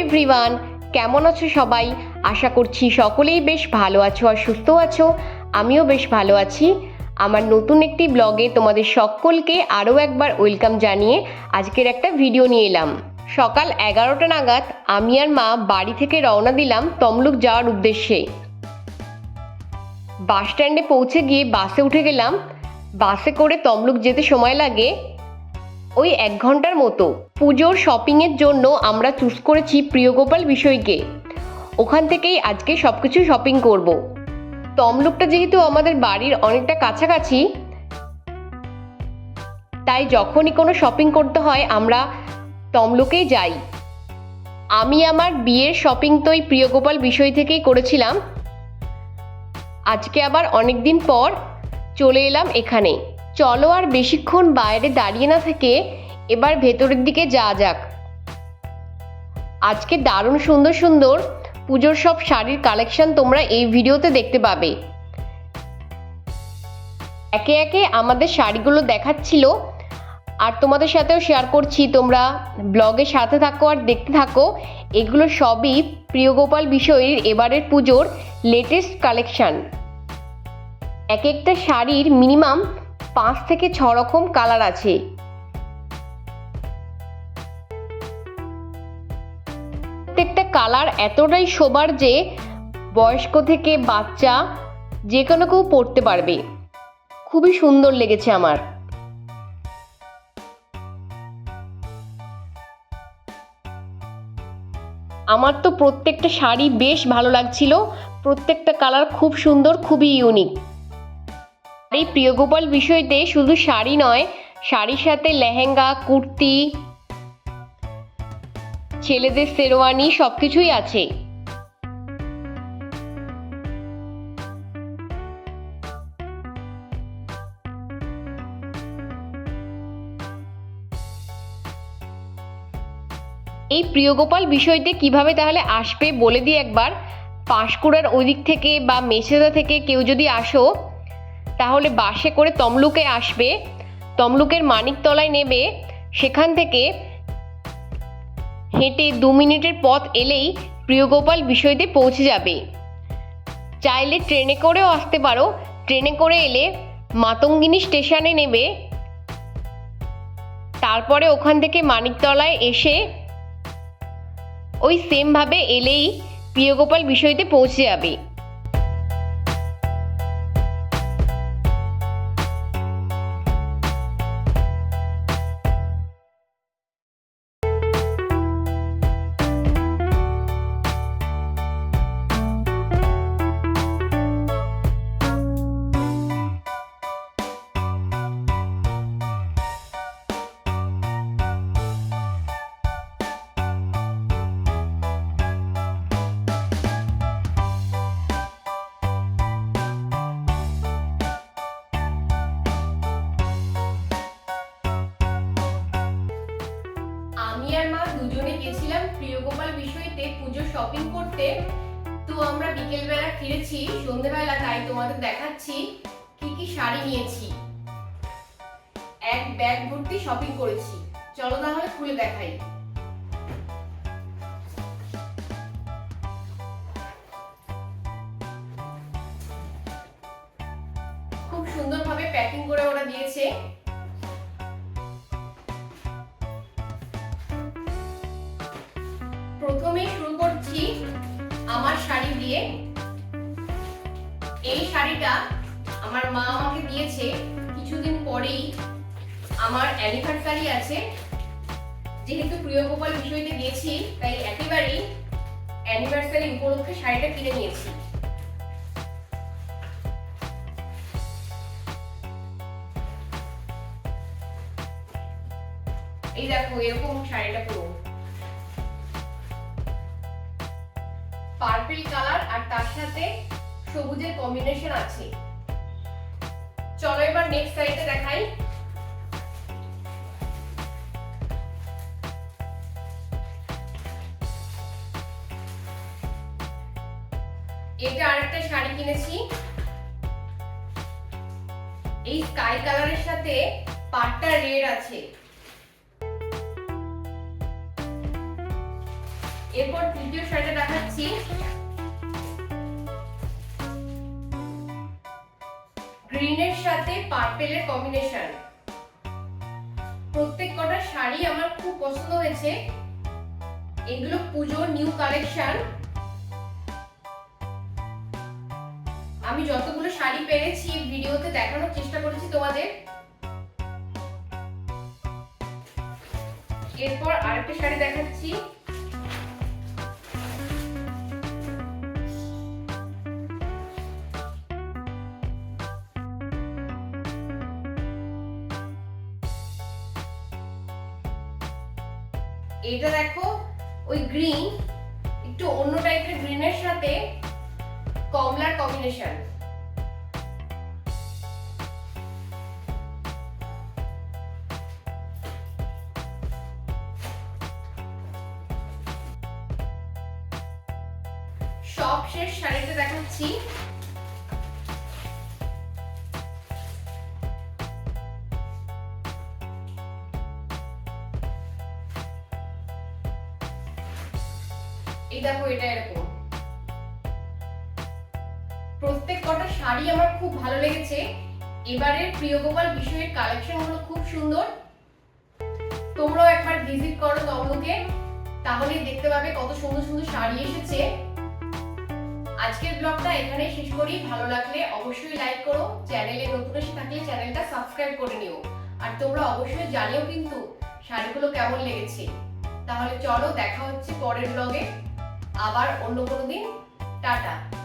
Everyone কেমন আছো সবাই? আশা করছি সকলেই বেশ ভালো আছো আর সুস্থ আছো। আমিও বেশ ভালো আছি। আমার নতুন একটি ব্লগে তোমাদের সকলকে আরও একবার ওয়েলকাম জানিয়ে আজকের একটা ভিডিও নিয়ে এলাম। সকাল এগারোটা নাগাদ আমি আর মা বাড়ি থেকে রওনা দিলাম তমলুক যাওয়ার উদ্দেশ্যে। বাস স্ট্যান্ডে পৌঁছে গিয়ে বাসে উঠে গেলাম। বাসে করে তমলুক যেতে সময় লাগে। ওই এক ঘণ্টার মতো। পুজোর শপিংয়ের জন্য আমরা চুজ করেছি প্রিয়গোপাল বিষয়কে। ওখান থেকেই আজকে সব কিছু শপিং করব। তমলুকটা যেহেতু আমাদের বাড়ির অনেকটা কাছাকাছি, তাই যখনই কোনো শপিং করতে হয় আমরা তমলুকেই যাই। আমি আমার বিয়ের শপিং তো এই প্রিয়গোপাল বিষয় থেকেই করেছিলাম। আজকে আবার অনেক দিন পর চলে এলাম এখানে। চলো আর বেশিক্ষণ বাইরে দাঁড়িয়ে না থেকে এবার ভেতরের দিকে যাওয়া যাক। আজকে দারুণ সুন্দর সুন্দর পুজোর সব শাড়ির কালেকশন তোমরা এই ভিডিওতে দেখতে পাবে। একে একে আমাদের শাড়িগুলো দেখাচ্ছিল আর তোমাদের সাথেও শেয়ার করছি। তোমরা ব্লগের সাথে থাকো আর দেখতে থাকো। এগুলো সবই প্রিয়গোপাল বিষয়ের এবারের পুজোর লেটেস্ট কালেকশান এক একটা শাড়ির মিনিমাম পাঁচ থেকে ছ রকম কালার আছে। প্রত্যেকটা কালার এতটাই শোবার যে বয়স্ক থেকে বাচ্চা যে কোনো কেউ পরতে পারবে। খুবই সুন্দর লেগেছে আমার। আমার তো প্রত্যেকটা শাড়ি বেশ ভালো লাগছিল। প্রত্যেকটা কালার খুব সুন্দর, খুবই ইউনিক এই প্রিয়গোপাল বিষয়তে শুধু শাড়ি নয়, শাড়ির সাথে লেহেঙ্গা, কুর্তি, ছেলেদের শেরওয়ানি সব কিছুই আছে। এই প্রিয়গোপাল বিষয়তে কীভাবে তাহলে আসবে বলে দিই একবার। পাঁশকুড়ার ওই দিক থেকে বা মেছেদা থেকে কেউ যদি আসো তাহলে বাসে করে তমলুকে আসবে। তমলুকের মানিকতলায় নেবে। সেখান থেকে হেঁটে দু মিনিটের পথ এলেই প্রিয়গোপাল বিষয়তে পৌঁছে যাবে। চাইলে ট্রেনে করেও আসতে পারো। ট্রেনে করে এলে মাতঙ্গিনী স্টেশনে নেবে। তারপরে ওখান থেকে মানিকতলায় এসে ওই সেমভাবে এলেই প্রিয়গোপাল বিষয়তে পৌঁছে যাবে। আমি আর মা দুজনে গেছিলাম প্রিয়গোপাল বিষয়তে পুজো শপিং করতে। তো আমরা বিকেলবেলা ফিরেছি, সন্ধেবেলা তাই তোমাদের দেখাচ্ছি কি কি শাড়ি নিয়েছি। এক ব্যাগ ভর্তি শপিং করেছি। চলো তাহলে খুলে দেখাই। খুব সুন্দরভাবে প্যাকিং করে ওরা দিয়েছে। করছি আমার শাড়ি দিয়ে। এই শাড়িটা আমার মা আমাকে দিয়েছে কিছুদিন পরেই। আমার অ্যানিভার্সারি আছে। যেহেতু প্রিয় গোপাল বিষয়তে গেছি তাই একেবারেই অ্যানিভার্সারি উপলক্ষে শাড়িটা কিনে নিয়েছি। এই দেখো, এরকম শাড়িটা পুরো পার্পল কালার আর তার সাথে সবুজের কম্বিনেশন আছে। চলো এবার নেক্সট সাইডে দেখাই। এটা আরেকটা শাড়ি কিনেছি। এই স্কাই কালারের সাথে পাটটা রেড আছে। এরপর তৃতীয় শাড়িটা দেখাচ্ছি। গ্রিনের সাথে পার্পেলের কম্বিনেশন প্রত্যেক কটা শাড়ি আমার খুব পছন্দ হয়েছে। এগুলো পুজোর নিউ কালেকশন আমি যতগুলো শাড়ি পেরেছি ভিডিওতে দেখানোর চেষ্টা করেছি তোমাদের। এরপর আরেকটা শাড়ি দেখাচ্ছি। এটা দেখো, ওই গ্রিন একটু অন্য টাইপের গ্রিনের সাথে কমলার কম্বিনেশন সব শেষ শাড়িতে দেখাচ্ছি। দেখো, এটা এরকম। প্রত্যেক কটা শাড়ি আমার খুব ভালো লেগেছে। এবারের প্রিয় গোপাল বিষয়ের কালেকশনগুলো খুব সুন্দর। তোমরাও একবার ভিজিট করো তমলুকে, তাহলে দেখতে পাবে কত সুন্দর সুন্দর শাড়ি এসেছে। আজকের ব্লগটা এখানে শেষ করি। ভালো লাগলে অবশ্যই লাইক করো। চ্যানেলে নতুন এসে থাকলে চ্যানেলটা সাবস্ক্রাইব করে নিও। আর তোমরা অবশ্যই জানিও কিন্তু শাড়িগুলো কেমন লেগেছে। তাহলে চলো, দেখা হচ্ছে পরের ব্লগে আবার অন্য কোনো দিন। টাটা।